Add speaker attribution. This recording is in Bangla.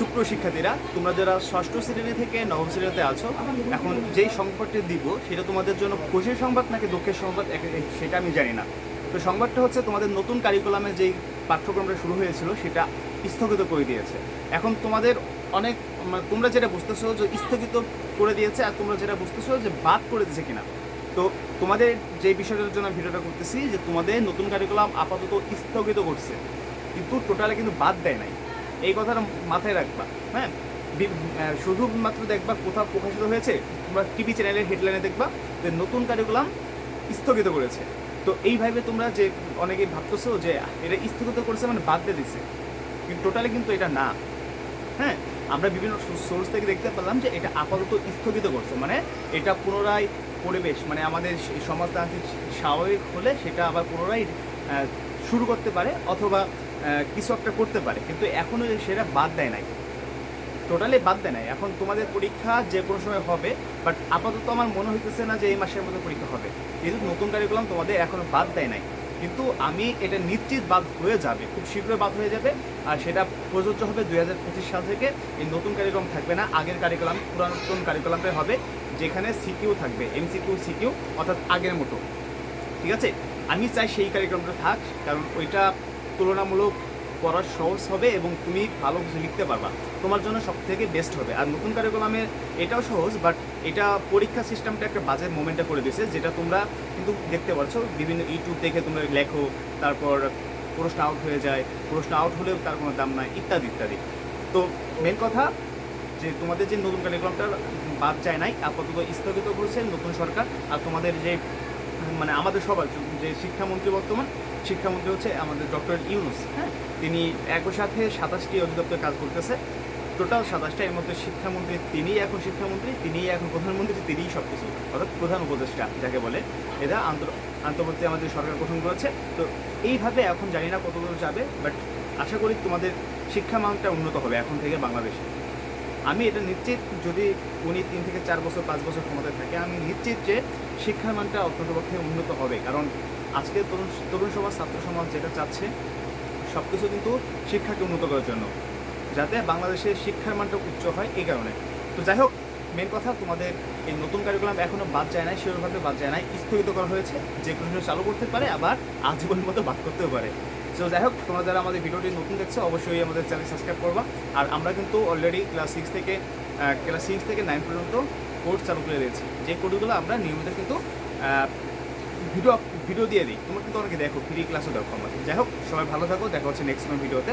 Speaker 1: সুপ্রিয় শিক্ষার্থীরা, তোমরা যারা ষষ্ঠ শ্রেণি থেকে নবম শ্রেণীতে আছো, এখন যেই সংবাদটি দিব, সেটা তোমাদের জন্য খুশির সংবাদ নাকি দুঃখের সংবাদ সেটা আমি জানি না। তো সংবাদটা হচ্ছে তোমাদের নতুন কারিকুলামে যেই পাঠ্যক্রমটা শুরু হয়েছিল, সেটা স্থগিত করে দিয়েছে। এখন তোমাদের অনেক মানে তোমরা যেটা বুঝতেছো যে স্থগিত করে দিয়েছে, আর তোমরা যেটা বুঝতেছো যে বাদ করে দিয়েছে কিনা। তো তোমাদের যে বিষয়টার জন্য ভিডিওটা করতেছি, যে তোমাদের নতুন কারিকুলাম আপাতত স্থগিত করছে, কিন্তু টোটালে কিন্তু বাদ দেয় নাই। এই কথাটা মাথায় রাখবা হ্যাঁ? শুধুমাত্র দেখবা কোথাও প্রকাশিত হয়েছে তোমরা টিভি চ্যানেলের হেডলাইনে দেখবা যে নতুন কারিকুলাম স্থগিত করেছে। তো এইভাবে তোমরা যে অনেকেই ভাবতেছো যে এটা স্থগিত করেছে মানে বাদ দিয়ে দিচ্ছে কিন্তু টোটালি কিন্তু এটা না। হ্যাঁ? আমরা বিভিন্ন সোর্স থেকে দেখতে পেলাম যে এটা আপাতত স্থগিত করছে। মানে এটা পুনরায় পরিবেশ মানে আমাদের সমাজতান্ত্রিক স্বাভাবিক হলে সেটা আবার পুনরায় শুরু করতে পারে অথবা কিছু একটা করতে পারে, কিন্তু এখনও সেটা বাদ দেয় নাই। টোটালি বাদ দেয় নাই। এখন তোমাদের পরীক্ষা যে কোনো সময় হবে বাট আপাতত আমার মনে হইতেছে না যে এই মাসের মধ্যে পরীক্ষা হবে। যেহেতু নতুন কারিকুলাম তোমাদের এখনও বাদ দেয় নাই। কিন্তু আমি এটা নিশ্চিত বাদ হয়ে যাবে, খুব শীঘ্রই বাদ হয়ে যাবে। আর সেটা প্রযোজ্য হবে দুই হাজার পঁচিশ সাল থেকে। এই নতুন কারিকুলাম থাকবে না, আগের কারিকুলাম পুরাতন কারিকুলামটাই হবে, যেখানে সিকিউ থাকবে এমসিকিউ সিকিউ অর্থাৎ আগের মতো। ঠিক আছে? আমি চাই সেই কারিকুলামটা থাক, কারণ ওইটা তুলনামূলক পড়ার সহজ হবে এবং তুমি ভালো কিছু লিখতে পারবা। তোমার জন্য সব থেকে বেস্ট হবে। আর নতুন কারিকুলামের এটাও সহজ বাট এটা পরীক্ষা সিস্টেমটা একটা বাজে মোমেন্টে করে দিয়েছে, যেটা তোমরা কিন্তু দেখতে পাচ্ছ বিভিন্ন ইউটিউব দেখে তোমরা লেখো, তারপর প্রশ্ন আউট হয়ে যায়, প্রশ্ন আউট হলেও তার কোনো দাম নাই, ইত্যাদি ইত্যাদি। তো মেন কথা যে তোমাদের যে নতুন কারিকুলামটা বাদ চায় নাই, আপাতত স্থগিত করেছে নতুন সরকার, আর তোমাদের যে মানে আমাদের সবার যে শিক্ষামন্ত্রী বর্তমান, শিক্ষামন্ত্রী হচ্ছে আমাদের ডক্টর ইউনুস হ্যাঁ? তিনি একই সাথে সাতাশটি অধিদপ্তর কাজ করতেছে। টোটাল সাতাশটা, এর মধ্যে শিক্ষামন্ত্রী তিনিই এখন শিক্ষামন্ত্রী, তিনিই এখন প্রধানমন্ত্রী, তিনিই সব কিছু অর্থাৎ প্রধান উপদেষ্টা যাকে বলে। এরা আন্তর, আন্তর্বর্তী আমাদের সরকার গঠন করেছে। তো এইভাবে এখন জানি না কতদূর যাবে বাট আশা করি তোমাদের শিক্ষা মানটা উন্নত হবে এখন থেকে বাংলাদেশে। আমি এটা নিশ্চিত যদি উনি তিন থেকে চার বছর, পাঁচ বছর ক্ষমতায় থাকে, আমি নিশ্চিত যে শিক্ষার মানটা অত্যন্তপক্ষে উন্নত হবে। কারণ আজকে তরুণ তরুণ সমাজ, ছাত্র সমাজ যেটা চাচ্ছে সব কিছু কিন্তু শিক্ষাকে উন্নত করার জন্য, যাতে বাংলাদেশের শিক্ষার মানটা উচ্চ হয় এই কারণে। তো যাই হোক মেন কথা তোমাদের এই নতুন কারিকুলাম এখনও বাদ যায় নাই, সেভাবে বাদ যায় নাই, স্থগিত করা হয়েছে, যে কোনো চালু করতে পারে, আবার আজীবনের মতো বাদ করতেও পারে। তো যাই হোক, তোমরা যারা আমাদের ভিডিওটি নতুন দেখছ, অবশ্যই আমাদের চ্যানেল সাবস্ক্রাইব করবা। আর আমরা কিন্তু অলরেডি ক্লাস সিক্স থেকে ক্লাস সিক্স থেকে নাইন পর্যন্ত কোর্স চালু করে দিয়েছি। যে কোর্সগুলো আমরা নিয়মিত কিন্তু ভিডিও ভিডিও দিয়ে দিই। তোমরা কিন্তু অনেকে দেখো ফ্রি ক্লাসও দেখো আমাদের। যাই হোক, সবাই ভালো থাকো, দেখা হচ্ছে নেক্সট ভিডিওতে